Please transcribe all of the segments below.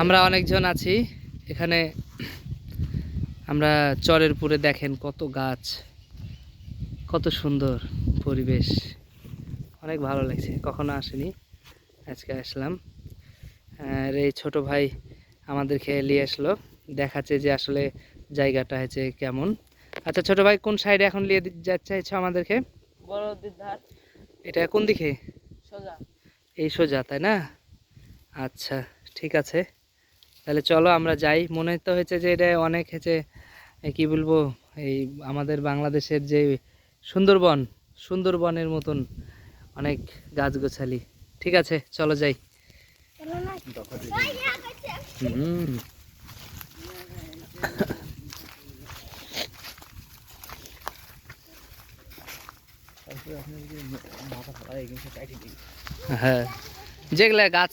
আমরা অনেকজন আছি। এখানে আমরা চরের পুরে দেখেন কত গাছ কত সুন্দর পরিবেশ। অনেক ভালো লাগছে কখনো আসেনি আজকে আসলাম। আর এই ছোট ভাই আমাদেরকে নিয়ে আসলো দেখাচ্ছে যে আসলে জায়গাটা হয়েছে কেমন। আচ্ছা ছোট ভাই কোন সাইডে এখন নিয়ে যাচ্ছে চাইছো আমাদেরকে? এটা কোন দিকে? সোজা। এই সোজা তাই না? আচ্ছা। ঠিক আছে। তাহলে চলো আমরা যাই। মনে তো হয়েছে যে এটা অনেক হয়েছে কি বলব এই আমাদের বাংলাদেশের যে সুন্দরবন সুন্দরবনের মতন অনেক গাছগোছালি। ঠিক আছে চলো যাই। হ্যাঁ। যেগুলা গাছ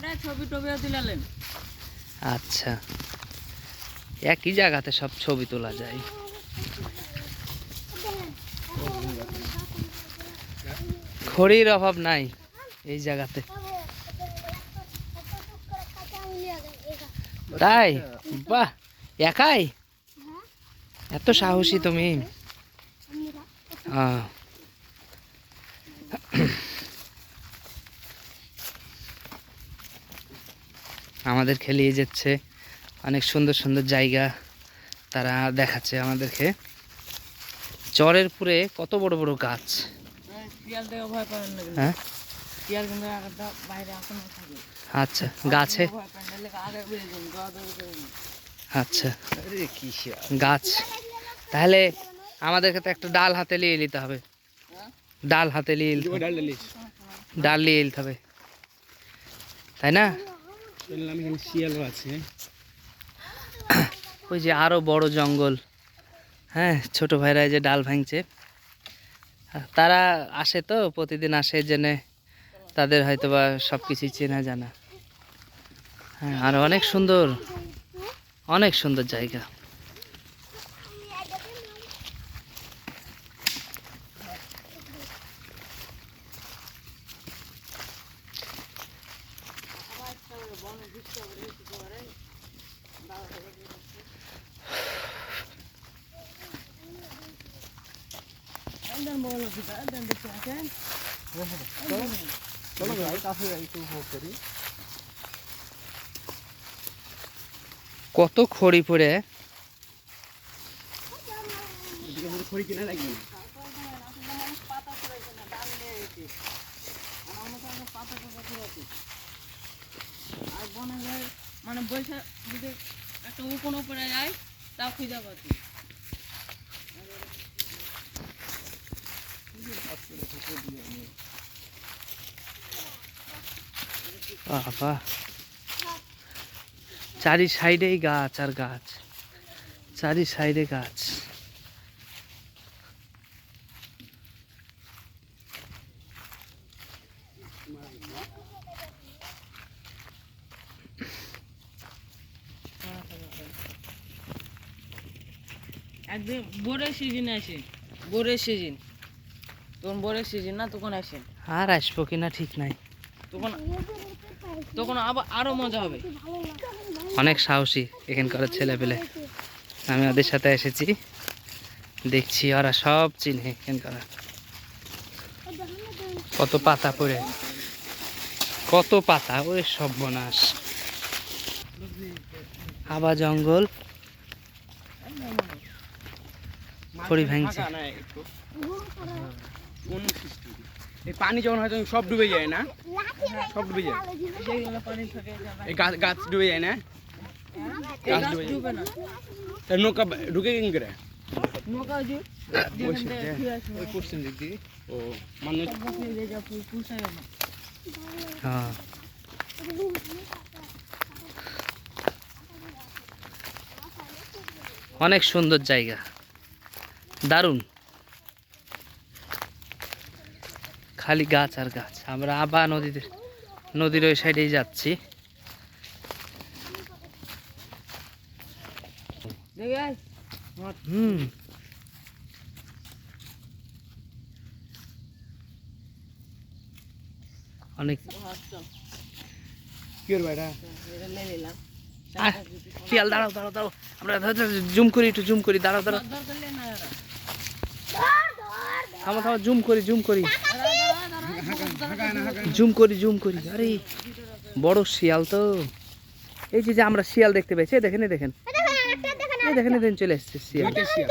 করে ছবি টবিও দিলালেন আচ্ছা। একই জায়গাতে সব ছবি তোলা যায়। খড়ির অভাব নাই এই জায়গাতে। তাই? বাহ একাই? এত সাহসী তুমি। আহ। আমাদের খেলিয়ে যাচ্ছে। অনেক সুন্দর সুন্দর জায়গা তারা দেখাচ্ছে আমাদেরকে। চরের পুরে কত বড় বড় গাছ? হ্যাঁ? আচ্ছা গাছে? আচ্ছা। গাছ। তাহলে আমাদেরকে তো একটা ডাল হাতে নিয়ে নিতে হবে। ডাল হাতে নিয়ে ডাল নিয়ে নিতে হবে। তাই না? শিয়ালও আছে। ওই যে আরও বড় জঙ্গল। হ্যাঁ ছোট ভাইরা যে ডাল ভাঙছে। তারা আসে তো, প্রতিদিন আসে জেনে। তাদের হয়তো বা সব কিছুই চেনা জানা। হ্যাঁ আর অনেক সুন্দর। অনেক সুন্দর জায়গা। উপভোগ করি। কত খড়ি পড়ে? খড়ি কিনা লাগবে আর বনে যায় মানে বৈশাখ যদি একটা উকুন উপরে যায় তাও খুঁজে পাচ্ছি। চারি সাইডেই গাছ আর গাছ। চারি সাইডে গাছ। একদম বোরের সিজন আসে। বোরের সিজন তখন বোরের সিজন না তখন আসে আর আসব কিনা ঠিক নাই। তখন তখন আবার আরও মজা হবে। অনেক সাহসী এখানকার ছেলে পেলে আমি ওদের সাথে এসেছি। দেখছি ওরা সব চিনে এখানকার। কত পাতা পড়ে। কত পাতা ওই সব বনাস আবা জঙ্গল খড়ি ভাঙছে। উনত্রিশ ডিগ্রি। এই পানি যখন হয়তো সব ডুবে যায় না? সব ডুবে যায়। এই গাছ গাছ ডুবে যায় না? গাছ ডুবে যায়। না। নৌকা ঢুকে কেন করে? ও মানুষ হ্যাঁ। অনেক সুন্দর জায়গা। দারুণ। খালি গাছ আর গাছ। আমরা আবার নদীতে নদীর ওই সাইডেই যাচ্ছি। হুম। অনেক হাসতাম কি করব এটা? এটা লে নিলাম আহ, শিয়াল দাঁড়াও দাঁড়াও দাঁড়াও। আমরা জুম করি একটু জুম করি দাঁড়াও দাঁড়াও। থামো থামো জুম করি জুম করি। জুম করি জুম করি। আরে বড় শিয়াল তো। এই যে যে আমরা শিয়াল দেখতে পেয়েছি দেখেন দেখেন। এই দেখেন এই দেখেন চলে এসছে শিয়াল। তিনটে শিয়াল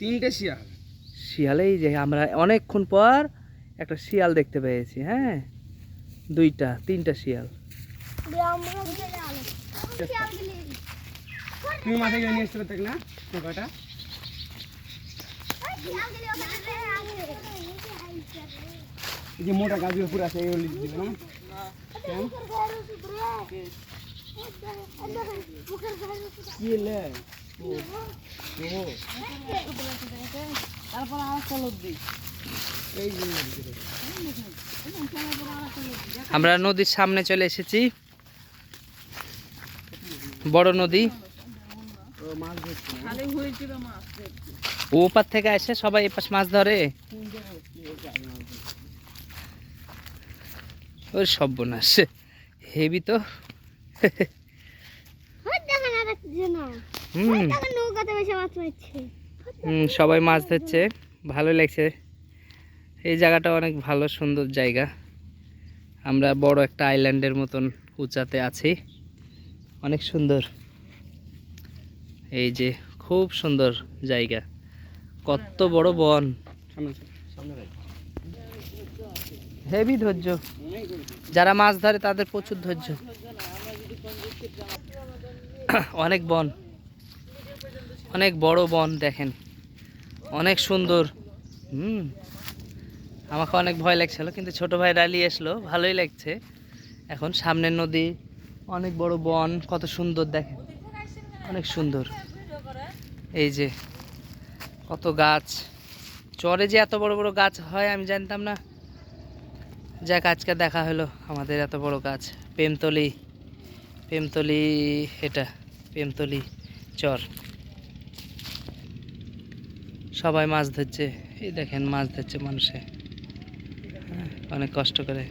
তিনটে শিয়াল। শিয়াল এই যে আমরা অনেকক্ষণ পর একটা শিয়াল দেখতে পেয়েছি হ্যাঁ? দুইটা তিনটা শিয়াল। তুমি মাঠে গিয়ে নিয়ে আসতে পারতে না? যে মোটা গাছ উপরে আছে এই হলি দিবে না কেন কি লে? ও ও। তারপর আর চলো দিই। আমরা নদীর সামনে চলে এসেছি। বড় নদী। ও মাছ ধরছে না খালি হয়েছিল মাছ ও ওপার থেকে এসে সবাই এপাশ মাছ ধরে। ওর সর্বনাশ। হেভি তো। সবাই মাছ ধরছে। ভালো লাগছে। এই জায়গাটা অনেক ভালো সুন্দর জায়গা। আমরা বড় একটা আইল্যান্ডের মতন উঁচাতে আছি। অনেক সুন্দর। এই যে খুব সুন্দর জায়গা। কত বড় বন। সামনে। হেভি ধৈর্য। যারা মাছ ধরে তাদের প্রচুর ধৈর্য। অনেক বন। অনেক বড় বন দেখেন। অনেক সুন্দর। হুম। আমাকে অনেক ভয় লাগছিল, কিন্তু ছোট ভাই রালি আসলো ভালোই লাগছে। এখন সামনের নদী, অনেক বড় বন, কত সুন্দর দেখেন। অনেক সুন্দর। এই যে, কত গাছ। চরে যে এত বড় বড় গাছ হয় আমি জানতাম না। যাক আজকে দেখা হলো আমাদের এত বড় গাছ। প্রেমতলি প্রেমতলি এটা প্রেমতলি চর। সবাই মাছ ধরছে। এই দেখেন মাছ ধরছে মানুষে। হ্যাঁ, অনেক কষ্ট করে।